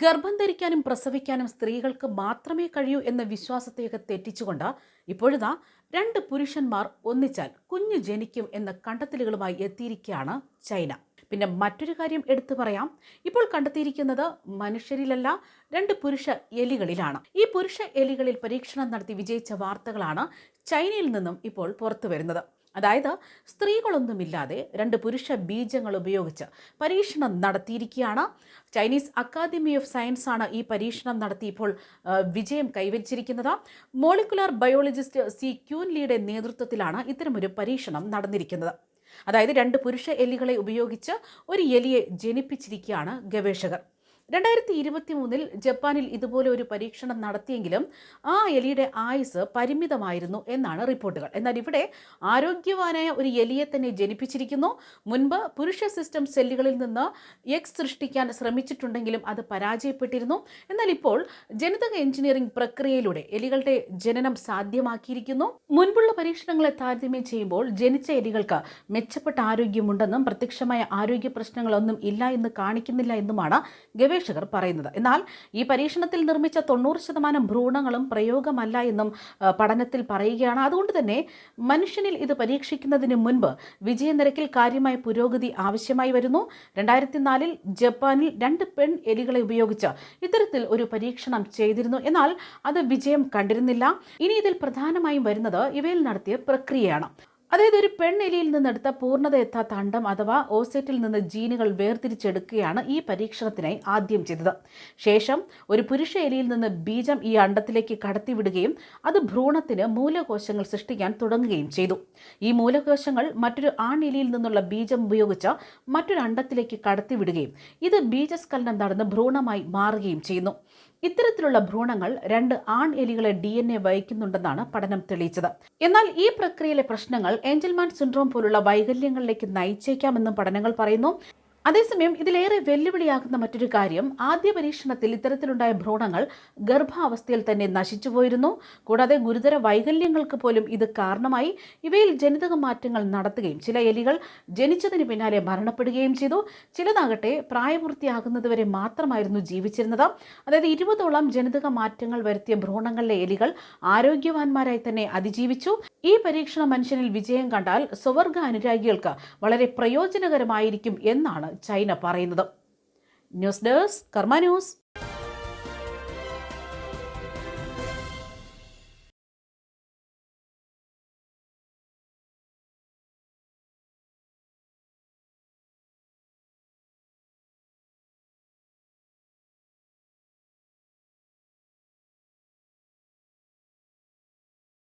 ഗർഭം ധരിക്കാനും പ്രസവിക്കാനും സ്ത്രീകൾക്ക് മാത്രമേ കഴിയൂ എന്ന വിശ്വാസത്തെയൊക്കെ തെറ്റിച്ചുകൊണ്ട് ഇപ്പോഴിതാ രണ്ട് പുരുഷന്മാർ ഒന്നിച്ചാൽ കുഞ്ഞ് ജനിക്കും എന്ന കണ്ടെത്തലുകളുമായി എത്തിയിരിക്കുകയാണ് ചൈന. പിന്നെ മറ്റൊരു കാര്യം എടുത്തു പറയാം. ഇപ്പോൾ കണ്ടെത്തിയിരിക്കുന്നത് മനുഷ്യരിലല്ല രണ്ട് പുരുഷ എലികളിലാണ്. ഈ പുരുഷ എലികളിൽ പരീക്ഷണം നടത്തി വിജയിച്ച വാർത്തകളാണ് ചൈനയിൽ നിന്നും ഇപ്പോൾ പുറത്തു വരുന്നത് അതായത് സ്ത്രീകളൊന്നുമില്ലാതെ രണ്ട് പുരുഷ ബീജങ്ങൾ ഉപയോഗിച്ച് പരീക്ഷണം നടത്തിയിരിക്കുകയാണ്. ചൈനീസ് അക്കാദമി ഓഫ് സയൻസ് ആണ് ഈ പരീക്ഷണം നടത്തി ഇപ്പോൾ വിജയം കൈവരിച്ചിരിക്കുന്നത്. മോളിക്കുലാർ ബയോളജിസ്റ്റ് സി ക്യൂൻലിയുടെ നേതൃത്വത്തിലാണ് ഇത്തരമൊരു പരീക്ഷണം നടന്നിരിക്കുന്നത്. അതായത് രണ്ട് പുരുഷ എലികളെ ഉപയോഗിച്ച് ഒരു എലിയെ ജനിപ്പിച്ചിരിക്കുകയാണ് ഗവേഷകർ. രണ്ടായിരത്തി ഇരുപത്തി മൂന്നിൽ ജപ്പാനിൽ ഇതുപോലെ ഒരു പരീക്ഷണം നടത്തിയെങ്കിലും ആ എലിയുടെ ആയുസ് പരിമിതമായിരുന്നു എന്നാണ് റിപ്പോർട്ടുകൾ. എന്നാൽ ഇവിടെ ആരോഗ്യവാനായ ഒരു എലിയെ തന്നെ ജനിപ്പിച്ചിരിക്കുന്നു. മുൻപ് പുരുഷ സിസ്റ്റം സെല്ലുകളിൽ നിന്ന് എക്സ് സൃഷ്ടിക്കാൻ ശ്രമിച്ചിട്ടുണ്ടെങ്കിലും അത് പരാജയപ്പെട്ടിരുന്നു. എന്നാൽ ഇപ്പോൾ ജനിതക എഞ്ചിനീയറിംഗ് പ്രക്രിയയിലൂടെ എലികളുടെ ജനനം സാധ്യമാക്കിയിരിക്കുന്നു. മുൻപുള്ള പരീക്ഷണങ്ങളെ താരതമ്യം ചെയ്യുമ്പോൾ ജനിച്ച എലികൾക്ക് മെച്ചപ്പെട്ട ആരോഗ്യമുണ്ടെന്നും പ്രത്യക്ഷമായ ആരോഗ്യ പ്രശ്നങ്ങളൊന്നും ഇല്ല എന്ന് കാണിക്കുന്നില്ല എന്നുമാണ് ഗവേഷകർ പറയുന്നത്. എന്നാൽ ഈ പരീക്ഷണത്തിൽ നിർമ്മിച്ച തൊണ്ണൂറ് ശതമാനം ഭ്രൂണങ്ങളും പ്രയോഗമല്ല എന്നും പഠനത്തിൽ പറയുകയാണ്. അതുകൊണ്ട് തന്നെ മനുഷ്യനിൽ ഇത് പരീക്ഷിക്കുന്നതിന് മുൻപ് വിജയനിരക്കിൽ കാര്യമായ പുരോഗതി ആവശ്യമായി വരുന്നു. രണ്ടായിരത്തി നാലിൽ ജപ്പാനിൽ രണ്ട് പെൺ എലികളെ ഉപയോഗിച്ച് ഇത്തരത്തിൽ ഒരു പരീക്ഷണം ചെയ്തിരുന്നു. എന്നാൽ അത് വിജയം കണ്ടിരുന്നില്ല. ഇനി ഇതിൽ പ്രധാനമായും വരുന്നത് ഇവയിൽ നടത്തിയ പ്രക്രിയയാണ്. അതായത് ഒരു പെണ്ണെലിയിൽ നിന്നെടുത്ത പൂർണത എത്താത്ത അണ്ടം അഥവാ ഓസെറ്റിൽ നിന്ന് ജീനുകൾ വേർതിരിച്ചെടുക്കുകയാണ് ഈ പരീക്ഷണത്തിനായി ആദ്യം ചെയ്തത്. ശേഷം ഒരു പുരുഷ എലിയിൽ നിന്ന് ബീജം ഈ അണ്ടത്തിലേക്ക് കടത്തിവിടുകയും അത് ഭ്രൂണത്തിന് മൂലകോശങ്ങൾ സൃഷ്ടിക്കാൻ തുടങ്ങുകയും ചെയ്തു. ഈ മൂലകോശങ്ങൾ മറ്റൊരു ആൺ എലിയിൽ നിന്നുള്ള ബീജം ഉപയോഗിച്ച് മറ്റൊരു അണ്ടത്തിലേക്ക് കടത്തിവിടുകയും ഇത് ബീജസ്കലനം നടന്ന് ഭ്രൂണമായി മാറുകയും ചെയ്യുന്നു. ഇത്തരത്തിലുള്ള ഭ്രൂണങ്ങൾ രണ്ട് ആൺ എലികളെ ഡി എൻ എ വഹിക്കുന്നുണ്ടെന്നാണ് പഠനം തെളിയിച്ചത്. എന്നാൽ ഈ പ്രക്രിയയിലെ പ്രശ്നങ്ങൾ ഏഞ്ചൽമാൻ സിൻഡ്രോം പോലുള്ള വൈകല്യങ്ങളിലേക്ക് നയിച്ചേക്കാമെന്നും പഠനങ്ങൾ പറയുന്നു. അതേസമയം ഇതിലേറെ വെല്ലുവിളിയാകുന്ന മറ്റൊരു കാര്യം ആദ്യ പരീക്ഷണത്തിൽ ഇത്തരത്തിലുണ്ടായ ഭ്രൂണങ്ങൾ ഗർഭാവസ്ഥയിൽ തന്നെ നശിച്ചുപോയിരുന്നു കൂടാതെ ഗുരുതര വൈകല്യങ്ങൾക്ക് പോലും ഇത് കാരണമായി. ഇവയിൽ ജനിതക മാറ്റങ്ങൾ നടത്തുകയും ചില എലികൾ ജനിച്ചതിന് പിന്നാലെ മരണപ്പെടുകയും ചെയ്തു. ചിലതാകട്ടെ പ്രായപൂർത്തിയാകുന്നതുവരെ മാത്രമായിരുന്നു ജീവിച്ചിരുന്നത്. അതായത് ഇരുപതോളം ജനിതക മാറ്റങ്ങൾ വരുത്തിയ ഭ്രൂണങ്ങളിലെ എലികൾ ആരോഗ്യവാന്മാരായി തന്നെ അതിജീവിച്ചു. ഈ പരീക്ഷണ മനുഷ്യനിൽ വിജയം കണ്ടാൽ സ്വവർഗ അനുരാഗികൾക്ക് വളരെ പ്രയോജനകരമായിരിക്കും എന്നാണ് ചൈന പറയുന്നത്. News desk Karma news.